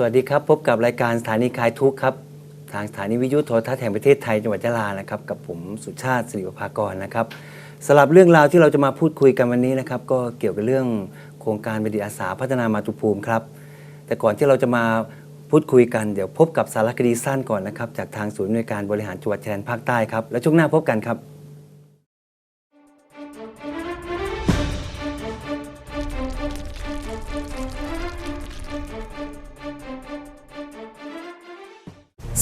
สวัสดีครับ พบกับรายการสถานีคลายทุกข์ครับ ทางสถานีวิทยุโทรทัศน์แห่งประเทศไทยจังหวัดยะลานะครับ กับผมสุชาติสิริภากรนะครับสำหรับเรื่องราวที่เราจะมาพูดคุยกันวันนี้นะครับ ก็เกี่ยวกับเรื่องโครงการบัณฑิอาสาพัฒนามาตุภูมิครับ แต่ก่อนที่เราจะมาพูดคุยกันเดี๋ยวพบกับสารคดีสั้นก่อนนะครับ จากทางศูนย์อำนวยการบริหารจังหวัดชายแดนภาคใต้ครับ แล้วช่วงหน้าพบกันครับ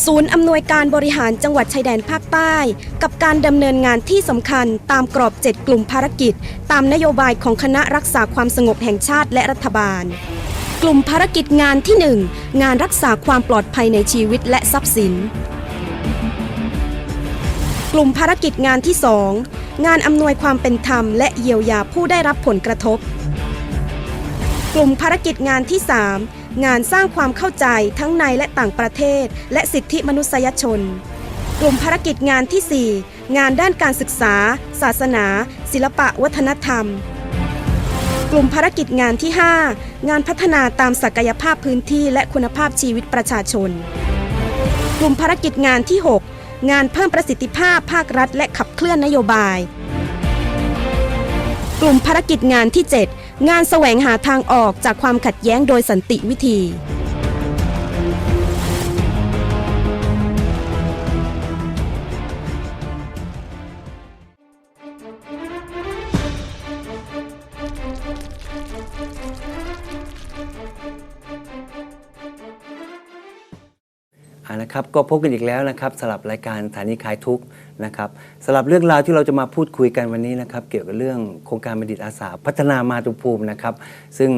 ศูนย์อำนวยการบริหารจังหวัดชายแดนภาคใต้ กับการดำเนินงานที่สำคัญตามกรอบ 7 กลุ่มภารกิจ ตามนโยบายของคณะรักษาความสงบแห่งชาติและรัฐบาล กลุ่มภารกิจงานที่ 1 งานรักษาความปลอดภัยในชีวิตและทรัพย์สิน กลุ่มภารกิจงานที่ 2 งานอำนวยความเป็นธรรมและเยียวยาผู้ได้รับผลกระทบ กลุ่มภารกิจงานที่ 3 งานสร้างความเข้าใจทั้งในและต่างประเทศ และสิทธิมนุษยชน กลุ่มภารกิจงานที่ 4 งานด้านการศึกษา ศาสนา ศิลปะวัฒนธรรม กลุ่มภารกิจงานที่ 5 งานพัฒนาตามศักยภาพพื้นที่และคุณภาพชีวิตประชาชน กลุ่มภารกิจงานที่ 6 งานเพิ่มประสิทธิภาพภาครัฐ และขับเคลื่อนนโยบาย กลุ่มภารกิจงานที่ 7 งานแสวงหาทางออกจากความขัดแย้งโดยสันติวิธีอ่านะครับก็พบกันอีกแล้วนะครับสำหรับรายการสถานีคลายทุกข์ นะครับสำหรับเรื่องราวที่เราจะมาพูดคุยกันวันนี้นะครับ เกี่ยวกับเรื่องโครงการบัณฑิตอาสา พัฒนามาตุภูมินะครับ ซึ่ง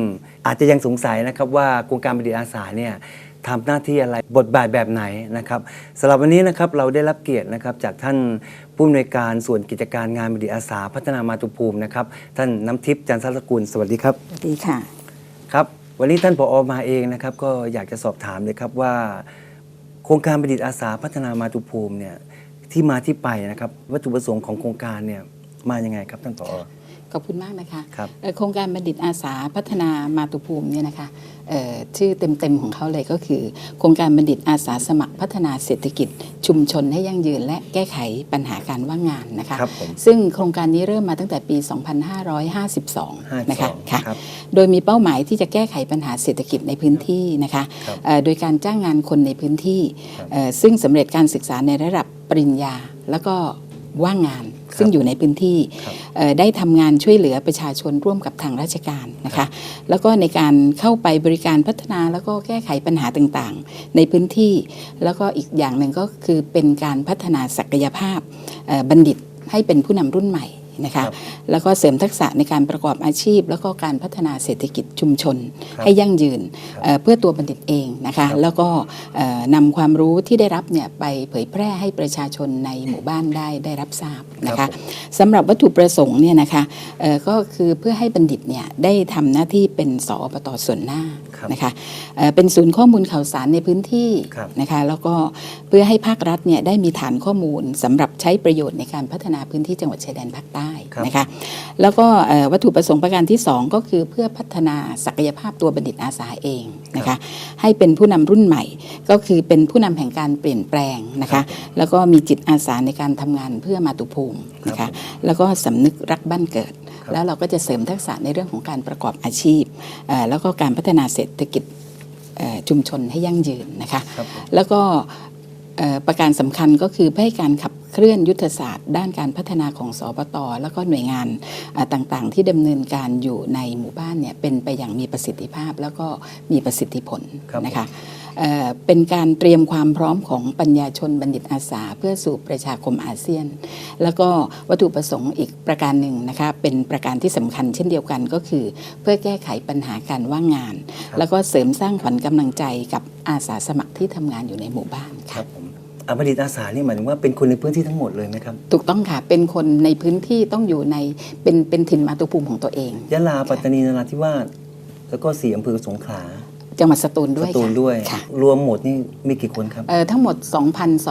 อาจจะยังสงสัยนะครับว่าโครงการบัณฑิตอาสาเนี่ยทำหน้าที่อะไรบทบาทแบบไหนนะครับสำหรับวันนี้นะครับเราได้รับเกียรตินะครับจากท่านผู้อำนวยการส่วนกิจการงานบัณฑิตอาสา พัฒนามาตุภูมินะครับ ท่านน้ำทิพย์จันทรสกุลสวัสดีครับสวัสดีค่ะครับ วันนี้ท่านผอมาเองนะครับ ก็อยากจะสอบถามเลยครับว่า โครงการประดิษฐ์อาสาพัฒนามาตุภูมิเนี่ย ที่มาที่ไปนะครับ วัตถุประสงค์ของโครงการเนี่ยมายังไงครับท่านผอ ขอบคุณมากนะคะครับเอ่อโครงการบัณฑิตอาสาพัฒนามาตุภูมิเนี่ยนะคะเอ่อชื่อเต็มๆของเขาเลยก็คือ โครงการบัณฑิตอาสาสมัครพัฒนาเศรษฐกิจ ชุมชนให้ยั่งยืน และแก้ไขปัญหาการว่างงานนะคะครับผมซึ่งโครงการนี้เริ่มมาตั้งแต่ปี 2552 นะคะ52ค่ะครับโดยมีเป้าหมายที่จะแก้ไขปัญหาเศรษฐกิจในพื้นที่นะคะครับเอ่อโดยการจ้างงานคนในพื้นที่ครับเอ่อซึ่งสำเร็จการศึกษาในระดับปริญญาแล้วก็ ว่างงาน ซึ่งอยู่ในพื้นที่ครับเอ่อได้ทำงานช่วยเหลือประชาชนร่วมกับทางราชการนะคะ แล้วก็ในการเข้าไปบริการพัฒนาแล้วก็แก้ไขปัญหาต่างๆ ในพื้นที่ แล้วก็อีกอย่างหนึ่งก็คือเป็นการพัฒนาศักยภาพเอ่อบัณฑิตให้เป็นผู้นำรุ่นใหม่ นะคะครับแล้วก็เสริมทักษะในการประกอบอาชีพ แล้วก็การพัฒนาเศรษฐกิจชุมชนครับให้ยั่งยืนครับเอ่อเพื่อตัวบัณฑิตเองนะคะครับแล้วก็เอ่อนำความรู้ที่ได้รับเนี่ยไปเผยแพร่ให้ประชาชนในหมู่บ้านได้ได้รับทราบนะครัคะบผมสำหรับวัตถุประสงค์เนี่ยนะคะเอ่อก็คือเพื่อให้บัณฑิตเนี่ยได้ทำหน้าที่เป็นสอปตส่วนหน้าครับนะคะเอ่อเป็นศูนย์ข้อมูลข่าวสารในพื้นที่ครับนะคะแล้วก็เพื่อให้ภาครัฐเนี่ยได้มีฐานข้อมูลสำหรับใช้ประโยชน์ในการพัฒนาพื้นที่จังหวัดชายแดนภาคใต้ครับนะคะแล้วก็เอ่อวัตถุประสงค์ประการที่ 2 ก็คือเพื่อพัฒนาศักยภาพตัวบัณฑิตอาสาเองนะคะให้เป็นผู้นำรุ่นใหม่ ก็คือเป็นผู้นำแห่งการเปลี่ยนแปลงนะคะแล้วก็มีจิตอาสาในการทำงานเพื่อมาตุภูมินะครัคะบแล้วก็สำนึกรักบ้านเกิดครับแล้วเราก็จะเสริมทักษะในเรื่องของการประกอบอาชีพเอ่อแล้วก็การพัฒนาเศรษฐกิจเอ่อชุมชนให้ยั่งยืนนะคะครับผมแล้วก็เอ่อประการสำคัญก็คือเพื่อให้การขับ เคลื่อนยุทธศาสตร์ ด้านการพัฒนาของสปตแล้วก็หน่วยงานอ่าต่างๆ ที่ดำเนินการอยู่ในหมู่บ้านเนี่ยเป็นไปอย่างมีประสิทธิภาพแล้วก็มีประสิทธิผลครับนะคะเอ่อเป็นการเตรียมความพร้อมของปัญญาชนบัณฑิตอาสา เพื่อสู่ประชาคมอาเซียน แล้วก็วัตถุประสงค์อีกประการหนึ่งนะคะเป็นประการที่สำคัญเช่นเดียวกันก็คือ เพื่อแก้ไขปัญหาการว่างงาน แล้วก็เสริมสร้างขวัญกำลังใจกับอาสาสมัครที่ทำงานอยู่ในหมู่บ้านคค่ะรับผม อ่าบัณฑิตอาสานี่หมายถึงว่าเป็นคนในพื้นที่ทั้งหมดเลยไหมครับถูกต้องค่ะ เป็นคนในพื้นที่ต้องอยู่ในเป็นเป็นถิ่นมาตุภูมิของตัวเองยะลาปัตตานีนราธิวาสแล้วก็สี่อำเภอสงขลาจังหวัดสตูลสด้วยตูลค่ะด้วย ค่ะรวมหมดนี่มีกี่คนครับเอ่อทั้งหมด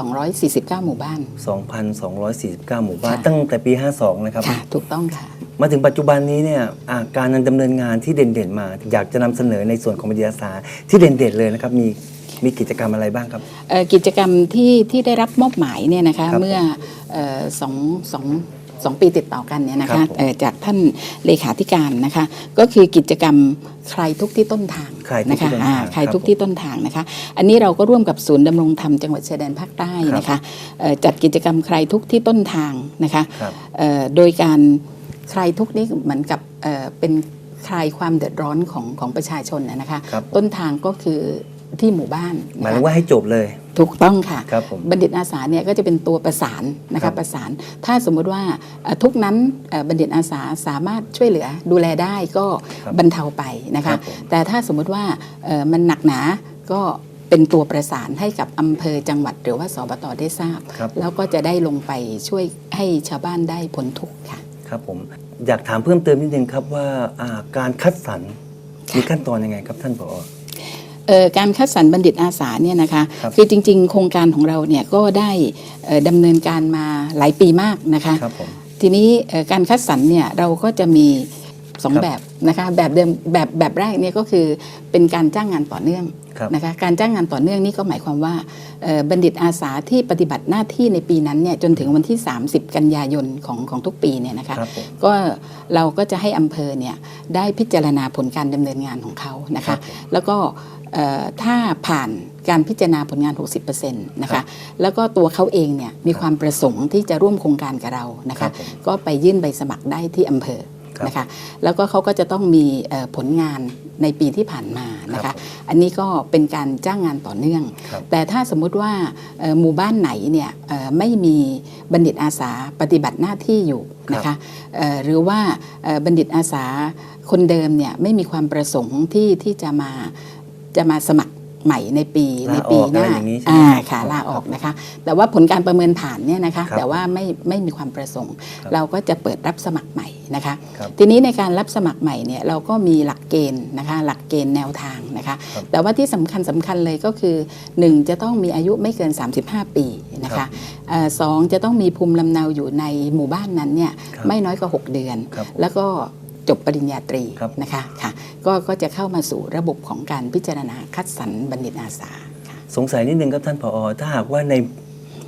2,249 หมู่บ้าน 2,249 หมู่บ้านค่ะ ตั้งแต่ปี 52 นะครับ ค่ะ ถูกต้องค่ะ มาถึงปัจจุบันนี้เนี่ยอ่าการดำเนินงานที่เด่นๆมา อยากจะนำเสนอในส่วนของบัณฑิตอาสาที่เด่นๆเลยนะครับ มี มีกิจกรรมอะไรบ้างครับเอ่อกิจกรรมที่ที่ได้รับมอบหมายเนี่ยนะคะครับเมื่อเอ่อสองสองสองปีติดต่อกันเนี่ยนะครัคะบผมเอ่อจากท่านเลขาธิการนะคะ ก็คือกิจกรรมใครทุกที่ต้นทางใครทุกที่นะคะต้นทางอ่าครับใครทุกที่ต้นทางนะคะ อันนี้เราก็ร่วมกับศูนย์ดำรงธรรมจังหวัดชายแดนภาคใต้นะคะเอ่อจัดกิจกรรมใครทุกที่ต้นทางนะคะครับเอ่อโดยการใครทุกนี้เหมือนกับเอ่อเป็นคลายความเดือดร้อนของของประชาชนนะนะคะครับต้นทางก็คือ ที่หมู่บ้านหมายนะถึคะงว่าให้จบเลย ถูกต้องค่ะครับผมบัณฑิตอาสาเนี่ยก็จะเป็นตัวประสานนะครัคะบประสาน ถ้าสมมุติว่าเอ่อทุกนั้นเอ่อบัณฑิตอาสาสามารถช่วยเหลือดูแลได้ก็ครับบรรเทาไปนะครัคะบผมแต่ถ้าสมมุติว่าเอ่อมันหนักหนาก็เป็นตัวประสานให้กับอำเภอจังหวัดหรือว่าสบตได้ทราบครับแล้วก็จะได้ลงไปช่วยให้ชาวบ้านได้พ้นทุกข์ค่ะครับผมอยากถามเพิ่มเติมนิดนึงครับว่าอ่าการคัดสรรมีขั้นตอนยังไงครับท่านผอเอ่อ การคัดสรรบัณฑิตอาสาเนี่ยนะคะครับคือจริง ๆ โครงการของเราเนี่ยก็ได้เอ่อดำเนินการมาหลายปีมากนะคะ ครับผม ทีนี้เอ่อการคัดสรรเนี่ยเราก็จะมีสองครับแบบนะคะแบบเดิมแบบแบบแรกเนี่ยก็คือเป็นการจ้างงานต่อเนื่องครับนะคะการจ้างงานต่อเนื่องนี่ก็หมายความว่าเอ่อบัณฑิตอาสาที่ปฏิบัติหน้าที่ในปีนั้นเนี่ยจนถึงวันที่ 30 กันยายนของของทุกปีเนี่ยนะคะครับผมก็เราก็จะให้อำเภอเนี่ยได้พิจารณาผลการดำเนินงานของเขานะครัคะ บผม แล้วก็เอ่อ ถ้าผ่านการพิจารณาผลงาน 60%นะครัคะบแล้วก็ตัวเขาเองเนี่ยมีความประสงค์ที่จะร่วมโครงการกับเรานะครัคะบผมก็ไปยื่นใบสมัครได้ที่อำเภอครับนะคะแล้วก็เขาก็จะต้องมีเอ่อผลงานในปีที่ผ่านมานะครัคะบผมอันนี้ก็เป็นการจ้างงานต่อเนื่องครับแต่ถ้าสมมุติว่าเอ่อหมู่บ้านไหนเนี่ยเอ่อไม่มีบัณฑิตอาสาปฏิบัติหน้าที่อยู่นะคะเอ่อหรือว่าเอ่อบัณฑิตอาสาคนเดิมเนี่ยไม่มีความประสงค์ที่ที่จะมา จะมาสมัครใหม่ในปีลาในปีหน้าออกอะไรอย่างนี้ใช่ไหมอ่าครับค่ะลาออกครับนะคะ แต่ว่าผลการประเมินผ่านเนี่ยนะคะครับแต่ว่าไม่ไม่มีความประสงค์ครับเราก็จะเปิดรับสมัครใหม่นะคะครับทีนี้ในการรับสมัครใหม่เนี่ยเราก็มีหลักเกณฑ์นะคะ หลักเกณฑ์แนวทางนะคะครับแต่ว่าที่สำคัญสำคัญเลยก็คือ 1 จะต้องมีอายุไม่เกิน 35 ปีนะครัคะบเอ่อสองจะต้องมีภูมิลำเนาอยู่ในหมู่บ้านนั้นเนี่ยครับไม่น้อยกว่า 6 เดือนครับผมแล้วก็ จบปริญญาตรีครับนะคะค่ะก็ก็จะเข้ามาสู่ระบบของการพิจารณาคัดสรรบัณฑิตอาสาค่ะสงสัยนิดนึงครับท่านผอ ถ้าหากว่าใน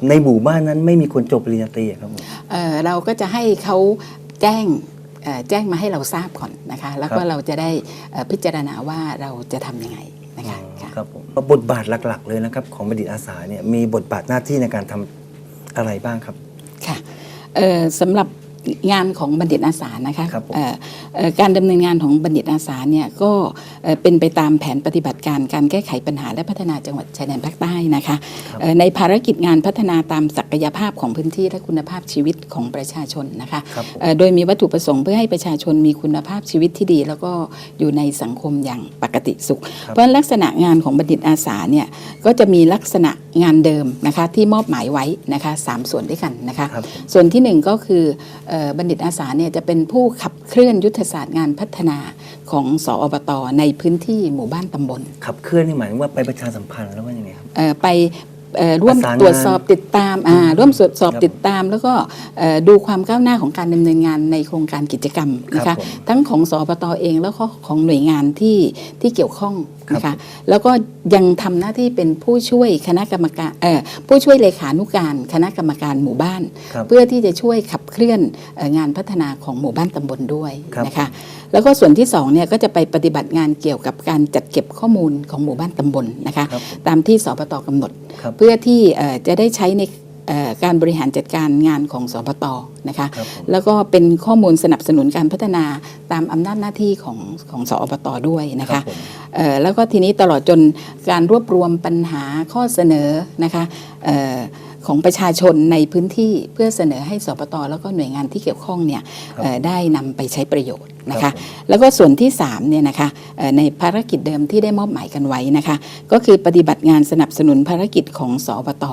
ในหมู่บ้านนั้นไม่มีคนจบปริญญาตรีอะครับผมเอ่อเราก็จะให้เขาแจ้งเอ่อแจ้งมาให้เราทราบก่อนนะคะ แล้วก็ครับเราจะได้เอ่อพิจารณาว่าเราจะทำยังไงนะคะค่ะครับผมบทบาทหลัก ๆ เลยนะครับของบัณฑิตอาสาเนี่ยมีบทบาทหน้าที่ในการทำอะไรบ้างครับค่ะเอ่อสำหรับ งานของบัณฑิตอาสานะคะครับผม เอ่อเอ่อการดำเนินงานของบัณฑิตอาสาเนี่ยก็เอ่อเป็นไปตามแผนปฏิบัติการการแก้ไขปัญหาและพัฒนาจังหวัดชายแดนภาคใต้นะคะเอ่อในภารกิจงานพัฒนาตามศักยภาพของพื้นที่และคุณภาพชีวิตของประชาชนนะคะครับผม เอ่อโดยมีวัตถุประสงค์เพื่อให้ประชาชนมีคุณภาพชีวิตที่ดี แล้วก็อยู่ในสังคมอย่างปกติสุข เพราะฉะนั้นลักษณะงานของบัณฑิตอาสาเนี่ยก็จะมีลักษณะงานเดิมนะคะที่มอบหมายไว้นะคะสามส่วนด้วยกันนะคะ ครับ ส่วนที่หนึ่งก็คือเอ่อบัณฑิตอาสาเนี่ยจะเป็นผู้ขับเคลื่อนยุทธศาสตร์งานพัฒนาของสออบตในพื้นที่หมู่บ้านตำบล ขับเคลื่อนนี่หมายถึงว่าไปประชาสัมพันธ์แล้วว่ายังไงครับเอ่อไปเอ่อร่วมประสานงานตรวจสอบติดตามอ่าร่วมตรวจสอบครับติดตาม แล้วก็เอ่อดูความก้าวหน้าของการดำเนินงานในโครงการกิจกรรมนะครัคะบผมทั้งของสอปตเองแล้วก็นะหน่วยงานที่ที่เกี่ยวข้อง นะครัคะบแล้วก็ยังทำหน้าที่เป็นผู้ช่วยคณะกรรมการเอ่อผู้ช่วยเลขานุการ คณะกรรมการหมู่บ้านครับเพื่อที่จะช่วยขับเคลื่อนเอ่องานพัฒนาของหมู่บ้านตำบลด้วยครับนะคะแล้วก็ส่วนที่สองเนี่ยก็จะไปปฏิบัติงานเกี่ยวกับการจัดเก็บข้อมูลของหมู่บ้านตำบลนะคะครับตามที่สปตกำหนดครับเพื่อที่เอ่อจะได้ใช้ในเอ่อการบริหารจัดการงานของสปตนะคะครับผมแล้วก็เป็นข้อมูลสนับสนุนการพัฒนาตามอำนาจหน้าที่ของของสอบตด้วยนะครัคะบผมเอ่อแล้วก็ทีนี้ตลอดจนการรวบรวมปัญหาข้อเสนอนะคะเอ่อของประชาชนในพื้นที่เพื่อเสนอให้สปตแล้วก็หน่วยงานที่เกี่ยวข้องเนี่ยครับเอ่อได้นำไปใช้ประโยชน์นะครัคะบผมแล้วก็ส่วนที่3เนี่ยนะคะเอ่อในภารกิจเดิมที่ได้มอบหมายกันไว้นะคะก็คือปฏิบัติงานสนับสนุนภารกิจของสอบต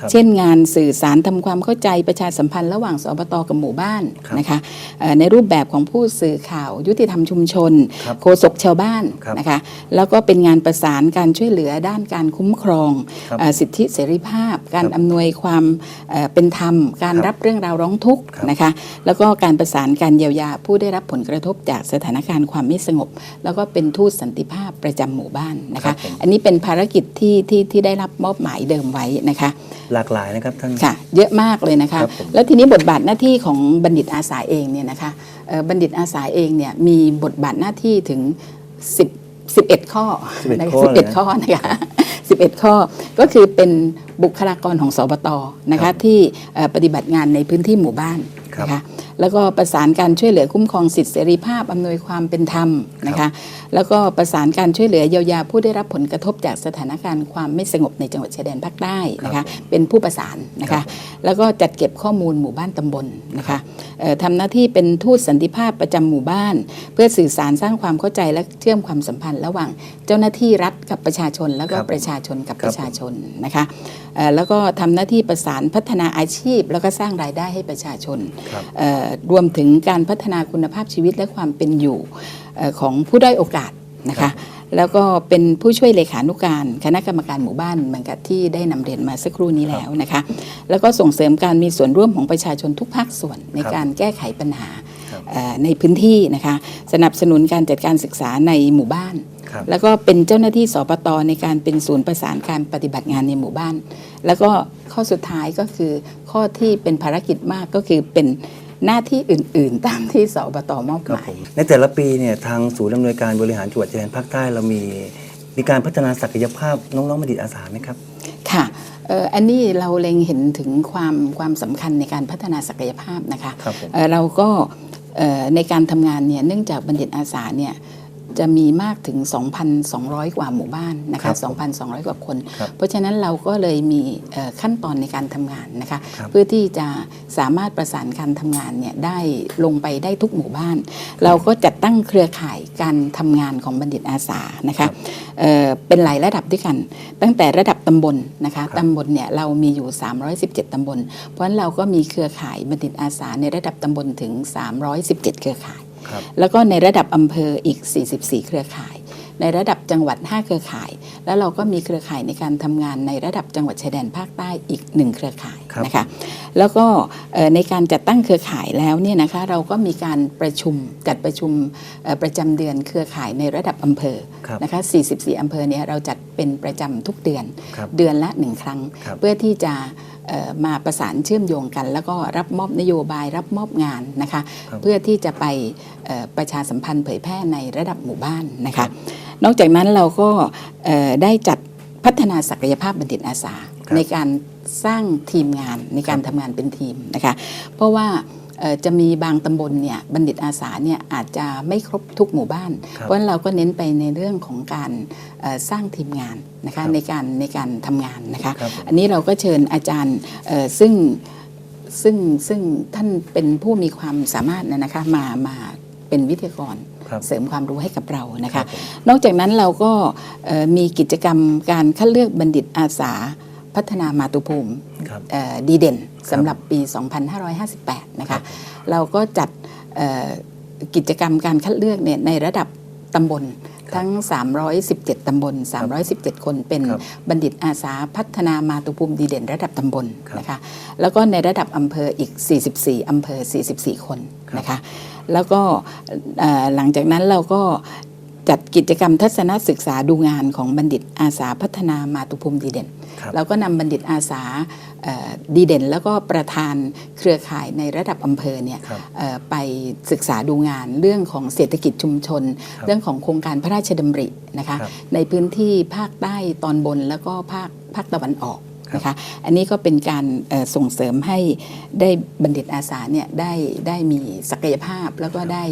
ครับเช่นงานสื่อสารทำความเข้าใจประชาสัมพันธ์ระหว่างสอบตกับหมู่บ้านครับนะคะเอ่อในรูปแบบของผู้สื่อข่าว ยุติธรรมชุมชนครับโฆษกชาวบ้านครับนะคะแล้วก็เป็นงานประสานการช่วยเหลือด้านการคุ้มครองครับเอ่อสิทธิเสรีภาพ การครับอำนวยความเอ่อเป็นธรรม การครับรับเรื่องราวร้องทุกข์ครับนะคะแล้วก็การประสานการเยียวยาผู้ได้รับผลกระทบจากสถานการณ์ความไม่สงบ แล้วก็เป็นทูตสันติภาพประจำหมู่บ้านนะครัคะบผมอันนี้เป็นภารกิจที่ที่ที่ได้รับมอบหมายเดิมไว้นะคะหลากหลายนะครับท่านค่ะเยอะมากเลยนะคะครับผมแล้วทีนี้บทบาทหน้าที่ของบัณฑิตอาสาเองเนี่ยนะคะเอ่อบัณฑิตอาสาเองเนี่ยมีบทบาทหน้าที่ถึง 10 11 ข้อ11นะคะข้อเลยนะ11ข้อนะคะ11 ข้อก็คือเป็นบุคลากรของสบตนะครัคะบที่เอ่อปฏิบัติงานในพื้นที่หมู่บ้านครับนะคะ แล้วก็ประสานการช่วยเหลือคุ้มครองสิทธิเสรีภาพอำนวยความเป็นธรรมนะคะแล้วก็ประสานการช่วยเหลือเยียวยาผู้ได้รับผลกระทบจากสถานการณ์ความไม่สงบในจังหวัดชายแดนภาคใต้นะครัคะบผมเป็นผู้ประสานนะครัคะบผมแล้วก็จัดเก็บข้อมูลหมู่บ้านตำบลนะคะเอ่อทำหน้าที่เป็นทูตสันติภาพประจำหมู่บ้าน เพื่อสื่อสารสร้างความเข้าใจและเชื่อมความสัมพันธ์ระหว่างเจ้าหน้าที่รัฐกับประชาชน แล้วก็ครับประชาชนกับคปรับระชาชนนะคะเอ่อแล้วก็ทำหน้าที่ประสานพัฒนาอาชีพ แล้วก็สร้างรายได้ให้ประชาชนครับเอ่อรวมถึงการพัฒนาคุณภาพชีวิตและความเป็นอยู่เอ่อของผู้ด้อยโอกาสนะครัคะบแล้วก็เป็นผู้ช่วยเลขานุการคณะกรรมการหมู่บ้านเหมือนกับที่ได้นำเรียนมาสักครู่นี้แล้วนะคะ แล้วก็ส่งเสริมการมีส่วนร่วมของประชาชนทุกภาคส่วนในครับการแก้ไขปัญหาครับเอ่อในพื้นที่นะคะสนับสนุนการจัดการศึกษาในหมู่บ้านครับแล้วก็เป็นเจ้าหน้าที่สปตในการเป็นศูนย์ประสานการปฏิบัติงานในหมู่บ้าน แล้วก็ข้อสุดท้ายก็คือข้อที่เป็นภารกิจมากก็คือเป็น หน้าที่อื่น ๆ ตามที่สปตมอบครับหมาผยมในแต่ละปีเนี่ยทางศูนย์อำนวยการบริหารจังหวัดชายแดนภาคใต้เรามีมีการพัฒนาศักยภาพน้องๆบัณฑิตอาสาไหมครับ ค่ะเอ่ออันนี้เราเล็งเห็นถึงความความสำคัญในการพัฒนาศักยภาพนะคะครับผมเอ่อเราก็เอ่อในการทำงานเนี่ยเนื่องจากบัณฑิตอาสาเนี่ย จะมีมากถึง 2,200 กว่าหมู่บ้านนะครัคะบผม2,200 กว่าคนครับเพราะฉะนั้นเราก็เลยมีเอ่อขั้นตอนในการทำงานนะคะครับเพื่อที่จะสามารถประสานการทำงานเนี่ยได้ลงไปได้ทุกหมู่บ้าน เราก็จัดตั้งเครือข่ายการทำงานของบัณฑิตอาสานะคะเอ่อเป็นหลายระดับด้วยกัน ตั้งแต่ระดับตำบลนะคะครับตำบลเนี่ยเรามีอยู่ 317 ตำบล เพราะฉะนั้นเราก็มีเครือข่ายบัณฑิตอาสาในระดับตำบลถึง 317 เครือข่ายครับ แล้วก็ในระดับอำเภออีก 44 เครือข่าย ในระดับจังหวัด 5 เครือข่าย แล้วเราก็มีเครือข่ายในการทำงานในระดับจังหวัดชายแดนภาคใต้อีก 1 เครือข่ายครับนะคะแล้วก็เอ่อในการจัดตั้งเครือข่ายแล้วเนี่ยนะคะเราก็มีการประชุมจัดประชุมเอ่อประจำเดือนเครือข่ายในระดับอำเภอครับนะคะ 44อำเภอเนี่ยเราจัดเป็นประจำทุกเดือนครับเดือนละหนึ่งครั้งครับเพื่อที่จะเอ่อ มาประสานเชื่อมโยงกัน แล้วก็รับมอบนโยบายรับมอบงานนะคะครับเพื่อที่จะไปเอ่อประชาสัมพันธ์เผยแพร่ในระดับหมู่บ้านนะคะนอกจากนั้นเราก็เอ่อได้จัดพัฒนาศักยภาพบัณฑิตอาสาครับในการสร้างทีมงานในการครับทำงานเป็นทีมนะคะเพราะว่าเอ่อ จะมีบางตำบลเนี่ยบัณฑิตอาสาเนี่ยอาจจะไม่ครบทุกหมู่บ้านครับเพราะฉะนั้นเราก็เน้นไปในเรื่องของการเอ่อสร้างทีมงานนะครัคะบในการในการทำงานนะคะครับผมอันนี้เราก็เชิญอาจารย์เอ่อซึ่งซึ่งซึ่งท่านเป็นผู้มีความสามารถนะนะคะมามาเป็นวิทยากรครับเสริมความรู้ให้กับเรานะครัคะบผมนอกจากนั้นเราก็เอ่อมีกิจกรรมการคัดเลือกบัณฑิตอาสา พัฒนามาตุภูมิครับเอ่อดีเด่นสำหรับปี 2558 นะครัคะบเราก็จัดเอ่อกิจกรรมการคัดเลือกเนี่ยในระดับตำบลครับทั้ง 317 ตำบล 317 คนเป็นครับบัณฑิตอาสาพัฒนามาตุภูมิดีเด่นระดับตำบลครับนะคะ แล้วก็ในระดับอำเภออีก 44 อำเภอ 44 คนนะคะ แล้วก็เอ่อหลังจากนั้นเราก็ จัดกิจกรรมทัศนศึกษาดูงานของบัณฑิตอาสาพัฒนามาตุภูมิดีเด่นครับเราก็นำบัณฑิตอาสาเอ่อดีเด่น แล้วก็ประธานเครือข่ายในระดับอำเภอเนี่ยครับเอ่อไปศึกษาดูงานเรื่องของเศรษฐกิจชุมชนครับเรื่องของโครงการพระราชดำรินะคะครับในพื้นที่ภาคใต้ตอนบนแล้วก็ภาคภาคตะวันออกครับ นะคะอันนี้ก็เป็นการเอ่อส่งเสริมให้ได้บัณฑิตอาสาเนี่ยได้ได้มีศักยภาพแล้วก็ได้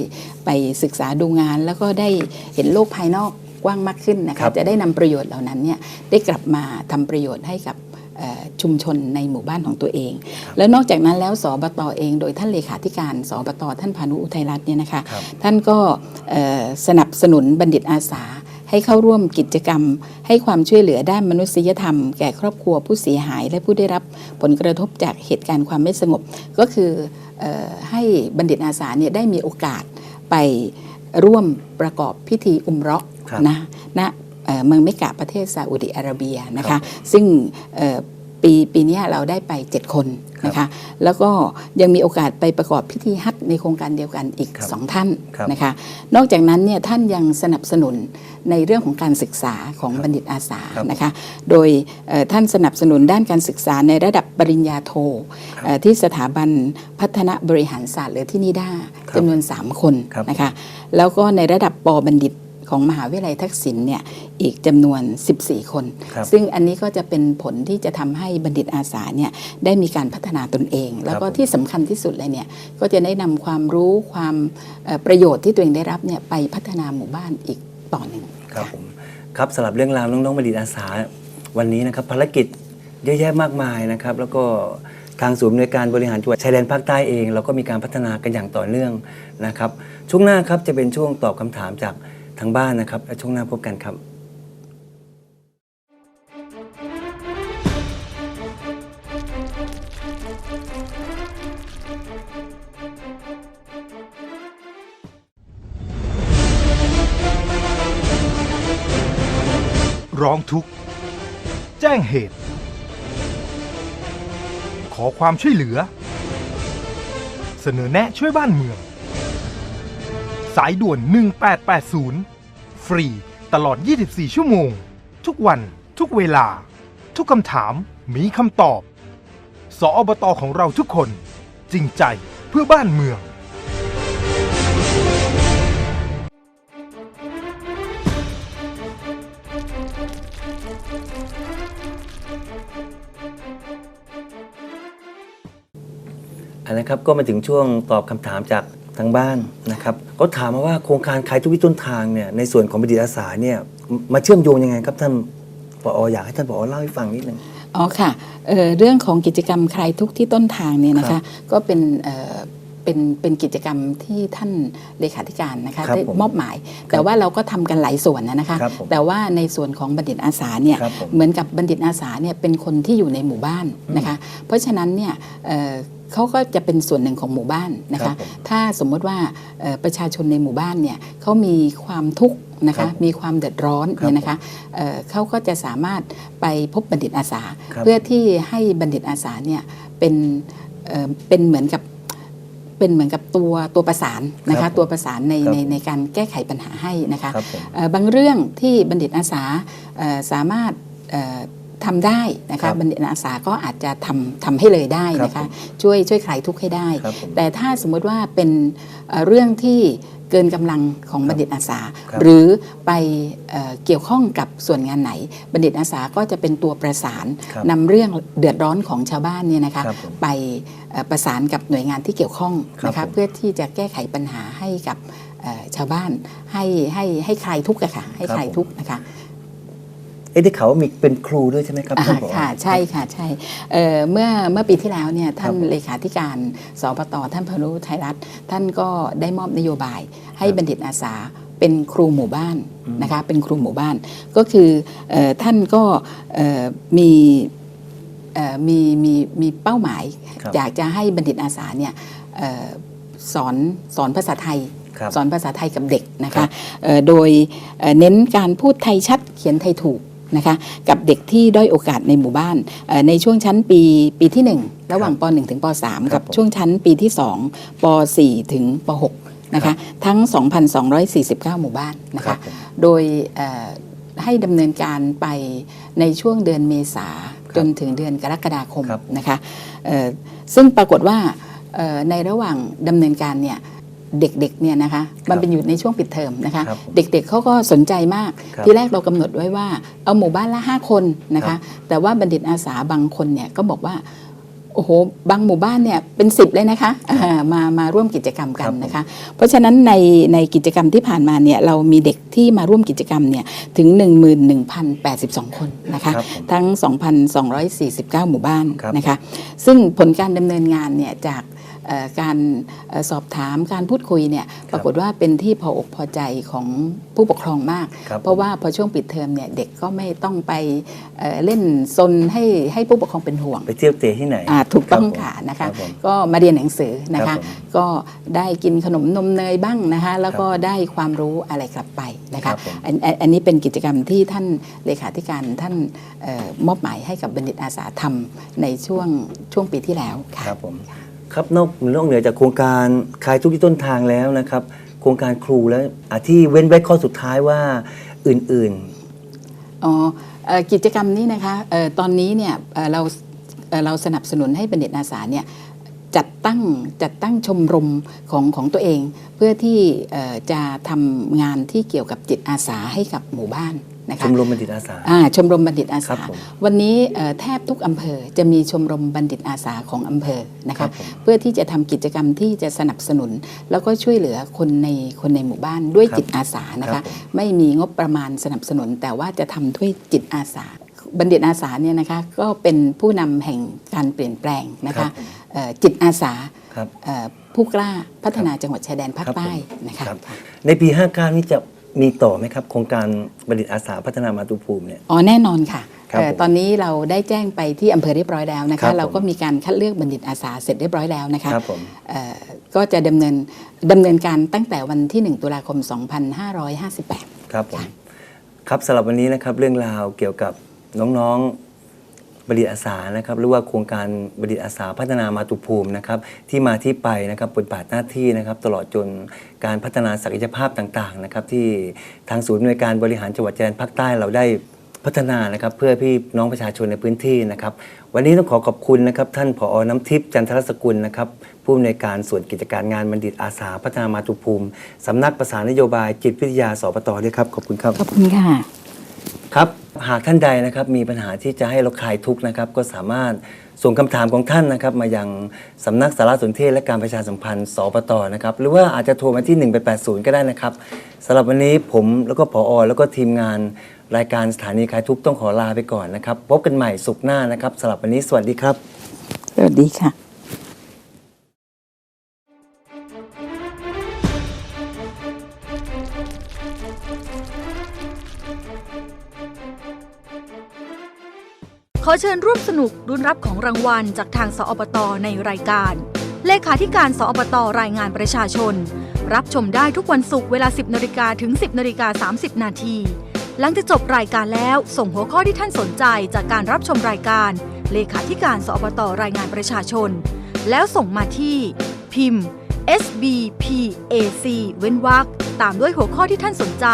ไปศึกษาดูงาน แล้วก็ได้เห็นโลกภายนอกกว้างมากขึ้นนะครัคะบจะได้นำประโยชน์เหล่านั้นเนี่ยได้กลับมาทำประโยชน์ให้กับเอ่อชุมชนในหมู่บ้านของตัวเอง แล้วนอกจากนั้นแล้วสบตเอง โดยท่านเลขาธิการสบตท่านพานุอุทัยรัตน์เนี่ยนะคะครับท่านก็เอ่อสนับสนุนบัณฑิตอาสา ให้เข้าร่วมกิจกรรม ให้ความช่วยเหลือด้านมนุษยธรรม แก่ครอบครัวผู้เสียหาย และผู้ได้รับผลกระทบจากเหตุการณ์ความไม่สงบ ก็คือเออให้บัณฑิตอาสาเนี่ยได้มีโอกาสไปร่วมประกอบพิธีอุมเราะห์ครับนะณเอ่อเมืองเมกะประเทศซาอุดิอาระเบียนะครัคะบซึ่งเอ่อปีปีเนี้ยเราได้ไป 7 คนนะคะแล้วก็ยังมีโอกาสไปประกอบพิธีฮัท ในโครงการเดียวกันอีกครับ2ท่านครับนะคะนอกจากนั้นเนี่ยท่านยังสนับสนุนในเรื่องของการศึกษาของบัณฑิตอาสาครับนะคะโดยเอ่อท่านสนับสนุนด้านการศึกษาในระดับปริญญาโทครับเอ่อที่สถาบันพัฒนาบริหารศาสตร์หรือที่นิด้าครับจำนวน 3 คนครับนะคะแล้วก็ในระดับปบัณฑิต ของมหาวิทยาลัยทักษิณเนี่ยอีกจำนวน 14 คน ครับซึ่งอันนี้ก็จะเป็นผลที่จะทำให้บัณฑิตอาสาเนี่ยได้มีการพัฒนาตนเอง แล้วก็ผม ที่สำคัญที่สุดเลยเนี่ยก็จะได้นำความรู้ความเอ่อประโยชน์ที่ตัวเองได้รับเนี่ยไปพัฒนาหมู่บ้านอีกต่อหนึ่ง ครับผมครับสำหรับเรื่องราวน้องๆบัณฑิตอาสา วันนี้นะครับภารกิจเยอะแยะมากมายนะครับ แล้วก็ทางศูนย์อำนวยการบริหารจังหวัดชายแดนภาคใต้เอง เราก็มีการพัฒนากันอย่างต่อเนื่องนะครับ ช่วงหน้าครับจะเป็นช่วงตอบคำถามจาก ทางบ้านนะครับ และช่วงหน้าพบกันครับร้องทุกข์ แจ้งเหตุ ขอความช่วยเหลือ เสนอแนะช่วยบ้านเมือง สายด่วน 1880 ฟรีตลอด 24 ชั่วโมง ทุกวันทุกเวลา ทุกคำถามมีคำตอบ สออบตของเราทุกคน จริงใจเพื่อบ้านเมือง อันนะครับก็มาถึงช่วงตอบคำถามจาก ทางบ้านนะครับก็ถามมาว่าโครงการขายทุกวิถีต้นทางเนี่ยในส่วนของบัณฑิตอาสาเนี่ยมาเชื่อมโยงยังไงครับท่านผออยากให้ท่านผอเล่าให้ฟังนิดนึงอ๋อค่ะเอ่อเรื่องของกิจกรรมใครทุกที่ต้นทางเนี่ยนะครัคะบก็เป็นเอ่อเป็นเป็นกิจกรรมที่ท่านเลขาธิการนะคะครับได้ผมมอบหมาย แต่ว่าเราก็ทำกันหลายส่วนนะนะคะครับผมแต่ว่าในส่วนของบัณฑิตอาสาเนี่ยครับผมเหมือนกับบัณฑิตอาสาเนี่ยเป็นคนที่อยู่ในหมู่บ้านนะคะเพราะฉะนั้นเนี่ย เอ่อเขาก็จะเป็นส่วนหนึ่งของหมู่บ้านนะครัคะ บผม ถ้าสมมติว่าเอ่อประชาชนในหมู่บ้านเนี่ยเขามีความทุกข์นะครัคะ บมีความเดือดร้อนครับเนี่ยนะคะเอ่อเขาก็จะสามารถไปพบบัณฑิตอาสา ครับ เพื่อที่ให้บัณฑิตอาสาเนี่ยเป็นเอ่อเป็นเหมือนกับเป็นเหมือนกับตัวตัวประสานนะครัคะ บผมตัวประสานในครับ ในผมในการแก้ไขปัญหาให้นะคะ ครับผม เอ่อบางเรื่องที่บัณฑิตอาสาเอ่อสามารถเอ่อ ทำได้นะครัคะบบัณฑิตอาสาก็อาจจะทำทำให้เลยได้นะครัคะบผมช่วยช่วยคลายทุกข์ให้ได้ครับผมแต่ถ้าสมมติว่าเป็นเอ่อเรื่องที่เกินกำลังของบัณฑิตอาสาครับหรือไปเอ่อเกี่ยวข้องกับส่วนงานไหน บัณฑิตอาสาก็จะเป็นตัวประสานครับนำเรื่องเดือดร้อนของชาวบ้านเนี่ยนะคะครับผมไปเอ่อประสานกับหน่วยงานที่เกี่ยวข้องครับนะผคะมเพื่อที่จะแก้ไขปัญหาให้กับเอ่อชาวบ้านให้ให้ให้คลายทุกข์อะค่ะให้ครับคลายผมทุกข์นะคะเอ๊ะได้ข่าวว่ามีเป็นครูด้วยใช่ไหมครับอ่าท่านผอค่ะใช่ค่ะใช่เอ่อเมื่อเมื่อปีที่แล้วเนี่ยท่านครับผมเลขาธิการสปตท่านพานุไทยรัฐ ท่านก็ได้มอบนโยบายให้บัณฑิตอาสาเป็นครูหมู่บ้านนะคะเป็นครูหมู่บ้าน ก็คือเอ่อท่านก็เอ่อมีเอ่อมีมีมีเป้าหมายครับอยากจะให้บัณฑิตอาสาเนี่ยเอ่อสอนสอนภาษาไทยครับสอนภาษาไทยกับเด็กนะครัคะบเอ่อโดยเอ่อเน้นการพูดไทยชัดเขียนไทยถูก นะคะกับเด็กที่ด้อยโอกาสในหมู่บ้านเอ่อในช่วงชั้นปีปีที่ 1 ระหว่างป .1 ถึงป .3 กับผมช่วงชั้นปีที่ 2ป .4 ถึงป .6 นะคะทั้ง 2,249 หมู่บ้านนะครัคะบผมโดยเอ่อให้ดำเนินการไปในช่วงเดือนเมษาครับจนถึงเดือนกรกฎาคมครับนะคะเอ่อซึ่งปรากฏว่าเอ่อในระหว่างดำเนินการเนี่ย เด็กๆเนี่ยนะคะมันเป็นอยู่ในช่วงปิดเทอมนะคะ ครับผมเด็กๆเขาก็สนใจมาก ครับทีแรกเรากำหนดไว้ว่า เอาหมู่บ้านละ 5 คนนะครัคะ บ แต่ว่าบัณฑิตอาสาบางคนเนี่ยก็บอกว่าโอ้โหบางหมู่บ้านเนี่ยเป็น10เลยนะคะอ่ามามาร่วมกิจกรรมกันนะคะ เพราะฉะนั้นในในกิจกรรมที่ผ่านมาเนี่ยเรามีเด็กที่มาร่วมกิจกรรมเนี่ยถึง 11,082 คนนะคะ ครับผม ทั้ง 2,249 หมู่บ้านครับ นะคะ ซึ่งผลการดำเนินงานเนี่ยจากเอ่อ การเอ่อสอบถามการพูดคุยเนี่ยปรากฏว่าเป็นที่พออกพอใจของผู้ปกครองมากครับเพราะว่าพอช่วงปิดเทอมเนี่ยเด็กก็ไม่ต้องไปเอ่อเล่นซนให้ให้ผู้ปกครองเป็นห่วง ไปเที่ยวเตะที่ไหนอ่าถูกต้องรับผมค่ะนะรัคะบผมก็มาเรียนหนังสือนะครัคะบผมก็ได้กินขนมนมเนยบ้างนะคะแล้วก็ได้ความรู้อะไรกลับไปนะครัคะบผมอันอันอันนี้เป็นกิจกรรมที่ท่านเลขาธิการท่านเออมอบหมายให้กับบัณฑิตอาสาทำในช่วงช่วงปีที่แล้วค่ะครับผม ครับนอกนอกเหนือจากโครงการคลายทุกข์ที่ต้นทางแล้วนะครับ โครงการครูแล้วอะที่เว้นไว้ข้อสุดท้ายว่าอื่นอ๋ออ่อกิจกรรมนี้นะคะออตอนนี้เนี่ยเเราเเราสนับสนุนให้บัณฑิตอาสาเนี่ย จัดตั้งจัดตั้งชมรมของของตัวเอง เพื่อที่เอ่อจะทำงานที่เกี่ยวกับจิตอาสาให้กับหมู่บ้านนะๆชคะมรมบัณฑิตอาสาอ่าชมรมบัณฑิตอาครัสาบผมวันนี้เอ่อแทบทุกอำเภอจะมีชมรมบัณฑิตอาสาของอำเภอนะครัคะบผมเพื่อที่จะทำกิจกรรมที่จะสนับสนุน แล้วก็ช่วยเหลือคนในคนในหมู่บ้านด้วยครับจิตอาสานะครัคะบผมไม่มีงบประมาณสนับสนุน แต่ว่าจะทำด้วยจิตอาสา บัณฑิตอาสาเนี่ยนะคะก็เป็นผู้นำแห่งการเปลี่ยนแปลงนะครัคะบผมเอ่อจิตอาสาครับเอ่อผู้กล้าพัฒนาจังหวัดชายแดนภาคครับผมใต้นะคะครับในปี 59 นี้จะมีต่อไหมครับ โครงการบัณฑิตอาสาพัฒนามาตุภูมิเนี่ยอ๋อแน่นอนค่ะครับเอ่อผมตอนนี้เราได้แจ้งไปที่อำเภอเรียบร้อยแล้วนะครัคะบผมเราก็มีการคัดเลือกบัณฑิตอาสาเสร็จเรียบร้อยแล้วนะคะครับผมเอ่อก็จะดำเนินดำเนินการตั้งแต่วันที่ 1 ตุลาคม 2558 ครับผมครับสำหรับวันนี้นะครับเรื่องราวเกี่ยวกับ น้องๆบดิตอาสานะครับหรือว่าโครงการบดิตอาสาพัฒนามาตุภูมินะครับที่มาที่ไปนะครับบทบาทหน้าที่นะครับ ตลอดจนการพัฒนาศักยภาพต่างๆนะครับที่ทางศูนย์หน่วยการบริหารจังหวัดชายแดนภาคใต้เราได้พัฒนานะครับเพื่อพี่น้องประชาชนในพื้นที่นะครับ วันนี้ต้องขอขอบคุณนะครับ ท่านผอน้ำทิพย์จันทรสกุลนะครับผู้อำนวยการส่วนกิจการงานบัณฑิตอาสาพัฒนามาตุภูมิสำนักประสานนโยบายจิตวิทยาสปตด้วยครับ ขอบคุณครับ ขอบคุณค่ะ ครับหากท่านใดนะครับมีปัญหาที่จะให้เราคลายทุกข์นะครับก็สามารถส่งคำถามของท่านนะครับมายังสำนักสารสนเทศและการประชาสัมพันธ์สปตนะครับหรือว่าอาจจะโทรมาที่ 1880 ก็ได้นะครับสำหรับวันนี้ผมแล้วก็ผอแล้วก็ทีมงานรายการสถานีคลายทุกข์ต้องขอลาไปก่อนนะครับ พบกันใหม่สุขหน้านะครับสำหรับวันนี้สวัสดีครับ สวัสดีค่ะ เชิญร่วมสนุกรุนรับของรางวัลจากทางสอบตในรายการ เลขาธิการสอบตรายงานประชาชน รับชมได้ทุกวันศุกร์เวลา 10นาฬิกาถึง 10นาฬิกา30 นาทีหลังจากจบรายการแล้วส่งหัวข้อที่ท่านสนใจจากการรับชมรายการ เลขาธิการสอบตรายงานประชาชน แล้วส่งมาที่ พิมพ์ SBPAC เว้นวรรคตามด้วยหัวข้อที่ท่านสนใจ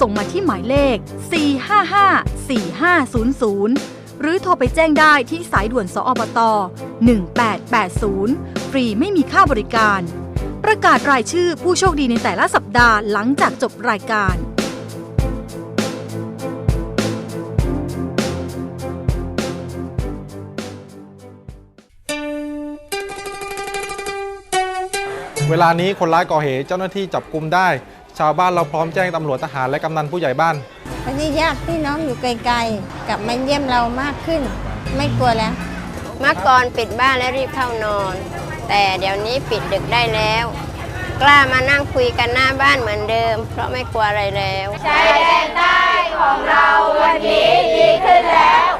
ส่งมาที่หมายเลข 455-4500 หรือโทรไปแจ้งได้ที่สายด่วนสอบต1880 ฟรีไม่มีค่าบริการ ประกาศรายชื่อผู้โชคดีในแต่ละสัปดาห์หลังจากจบรายการ เวลานี้คนร้ายก่อเหตุเจ้าหน้าที่จับกลุ่มได้ ชาวบ้านเราพร้อมแจ้งตำรวจทหารและกำนันผู้ใหญ่บ้านวันนี้ญาติพี่น้องอยู่ไกลๆกลับมาเยี่ยมเรามากขึ้น ไม่กลัวแล้ว เมื่อก่อนปิดบ้านและรีบเข้านอน แต่เดี๋ยวนี้ปิดดึกได้แล้ว กล้ามานั่งคุยกันหน้าบ้านเหมือนเดิม เพราะไม่กลัวอะไรแล้วชายแดนใต้ของเราวันนี้ดีขึ้นแล้ว